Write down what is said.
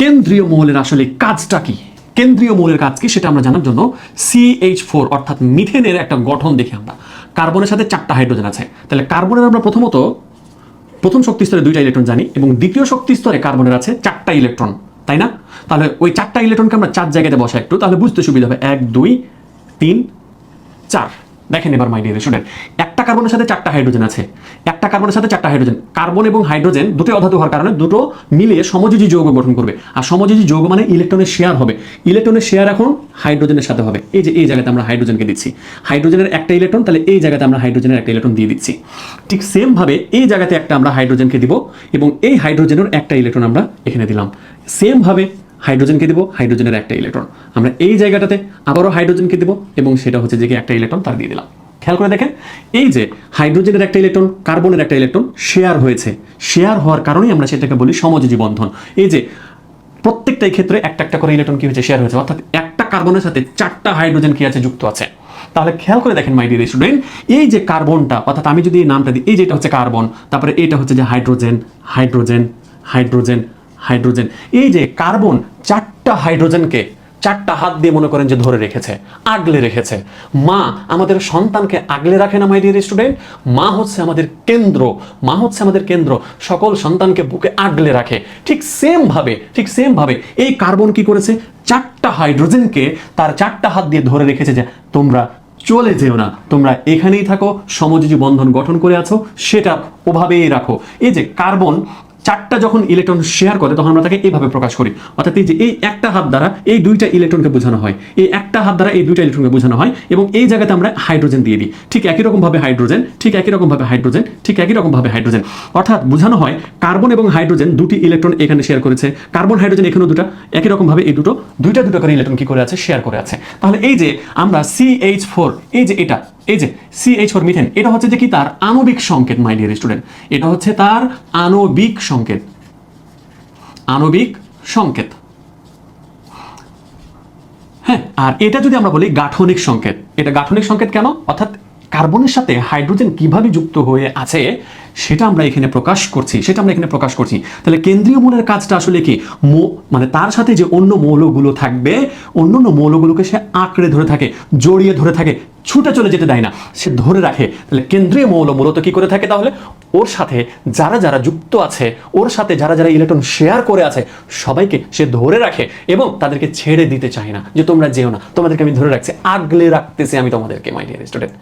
কেন্দ্রীয় মৌলের আসলে কাজটা কি? কেন্দ্রীয় মৌলের কাজ কি সেটা আমরা জানার জন্য সিএইচ ফোর অর্থাৎ মিথেনের একটা গঠন দেখি আমরা। কার্বনের সাথে চারটা হাইড্রোজেন আছে। তাহলে কার্বনের আমরা প্রথমত প্রথম শক্তি স্তরে দুইটা ইলেকট্রন জানি এবং দ্বিতীয় শক্তি স্তরে কার্বনের আছে চারটা ইলেকট্রন, তাই না? তাহলে ওই চারটা ইলেকট্রনকে আমরা চার জায়গাতে বসা একটু, তাহলে বুঝতে সুবিধা হবে। এক, দুই, তিন, চার। দেখেন এবার মাই ডিয়ার স্টুডেন্ট একটা কার্বনের সাথে চারটা হাইড্রোজেন আছে। একটা কার্বনের সাথে চারটা হাইড্রোজেন। কার্বন এবং হাইড্রোজেন দুটো অধাতু হওয়ার কারণে দুটো মিলিয়ে সমযোজী যৌগ গঠন করবে। আর সমযোজী যৌগ মানে ইলেকট্রনের শেয়ার হবে। ইলেকট্রনের শেয়ার এখন হাইড্রোজেনের সাথে হবে। এই যে, এই জায়গাতে আমরা হাইড্রোজেনকে দিচ্ছি। হাইড্রোজেনের একটা ইলেকট্রন, তাহলে এই জায়গাতে আমরা হাইড্রোজেনের একটা ইলেকট্রন দিয়ে দিচ্ছি। ঠিক সেম ভাবে এই জায়গাতে একটা আমরা হাইড্রোজেনকে দিব এবং এই হাইড্রোজেনের একটা ইলেকট্রন আমরা এখানে দিলাম। সেম ভাবে হাইড্রোজেনকে দিব, হাইড্রোজেনের একটা ইলেকট্রন। আমরা এই জায়গাটাতে আবারও হাইড্রোজেনকে দিব এবং সেটা হচ্ছে যে একটা ইলেকট্রন তার দিয়ে দিলাম। খেয়াল করে দেখেন, এই যে হাইড্রোজেনের একটা ইলেকট্রন, কার্বনের একটা ইলেকট্রন শেয়ার হয়েছে। শেয়ার হওয়ার কারণেই আমরা সেটাকে বলি সমযোজী বন্ধন। এই যে প্রত্যেকটাই ক্ষেত্রে একটা একটা করে ইলেকট্রন কি হয়েছে? শেয়ার হয়েছে। অর্থাৎ একটা কার্বনের সাথে চারটা হাইড্রোজেন কি আছে যুক্ত আছে। তাহলে খেয়াল করে দেখেন মাই ডিয়ার স্টুডেন্ট এই যে কার্বনটা, অর্থাৎ আমি যদি এই নামটা দিই, এই যেটা হচ্ছে কার্বন, তারপরে এটা হচ্ছে যে হাইড্রোজেন হাইড্রোজেন হাইড্রোজেন হাইড্রোজেন। এই যে কার্বন চারটা হাইড্রোজেনকে চারটা হাত দিয়ে মনে করেন যে ধরে রেখেছে, আগলে রেখেছে। মা আমাদের সন্তানকে আগলে রাখে না মাই ডিয়ার স্টুডেন্ট মা হচ্ছে আমাদের কেন্দ্র, মা হচ্ছে আমাদের কেন্দ্র। সকল সন্তানকে বুকে আগলে রাখে। ঠিক সেম ভাবে ঠিক সেম ভাবে এই কার্বন কি করেছে? চারটা হাইড্রোজেনকে তার চারটা হাত দিয়ে ধরে রেখেছে যে তোমরা চলে যেও না, তোমরা এখানেই থাকো, সমযোজী বন্ধন গঠন করে আছো, সেটা ওভাবেই রাখো। এই যে কার্বন চারটা যখন ইলেকট্রন শেয়ার করে, তখন আমরা তাকে এইভাবে প্রকাশ করি। অর্থাৎ এই যে এই একটা হাত দ্বারা এই দুইটা ইলেকট্রনকে বোঝানো হয়, এই একটা হাত দ্বারা এই দুইটা ইলেকট্রনকে বোঝানো হয় এবং এই জায়গাতে আমরা হাইড্রোজেন দিয়ে দিই। ঠিক একই রকম ভাবে হাইড্রোজেন ঠিক একই রকম ভাবে হাইড্রোজেন ঠিক একই রকম ভাবে হাইড্রোজেন অর্থাৎ বোঝানো হয় কার্বন এবং হাইড্রোজেন দুটি ইলেকট্রন এখানে শেয়ার করেছে। কার্বন হাইড্রোজেন এখানেও দুটো, একই রকম ভাবে এই দুটো, দুইটা দুটো করে ইলেকট্রন কি করে আছে? শেয়ার করে আছে। তাহলে এই যে আমরা সিএইচ ফোর এই যে এটা এই যে সিএইচ ফোর মিথেন এটা হচ্ছে যে কি তার আণবিক সংকেত মাই ডিয়ার স্টুডেন্ট এটা হচ্ছে তার আণবিক সংকেত। আণবিক সংকেত। হ্যাঁ আর এটা যদি আমরা বলি গাঠনিক সংকেত, এটা গাঠনিক সংকেত কেন? অর্থাৎ কার্বনের সাথে হাইড্রোজেন কীভাবে যুক্ত হয়ে আছে, সেটা আমরা এখানে প্রকাশ করছি, সেটা আমরা এখানে প্রকাশ করছি। তাহলে কেন্দ্রীয় মৌলের কাজটা আসলে কি? মানে তার সাথে যে অন্য মৌলগুলো থাকবে, অন্য অন্য মৌলগুলোকে সে আঁকড়ে ধরে থাকে, জড়িয়ে ধরে থাকে ছুটে চলে যেতে দেয় না। সে ধরে রাখে, তাহলে কেন্দ্রীয় মৌল মূলত কি করে থাকে তাহলে? ওর সাথে যারা যারা যুক্ত আছে, ওর সাথে যারা যারা ইলেকট্রন শেয়ার করে আছে, সবাইকে সে ধরে রাখে এবং তাদেরকে ছেড়ে দিতে চায় না যে তোমরা যেও না। তোমাদেরকে আমি ধরে রাখছি, আগলে রাখতেছি আমি তোমাদেরকে মাই ডিয়ার স্টুডেন্ট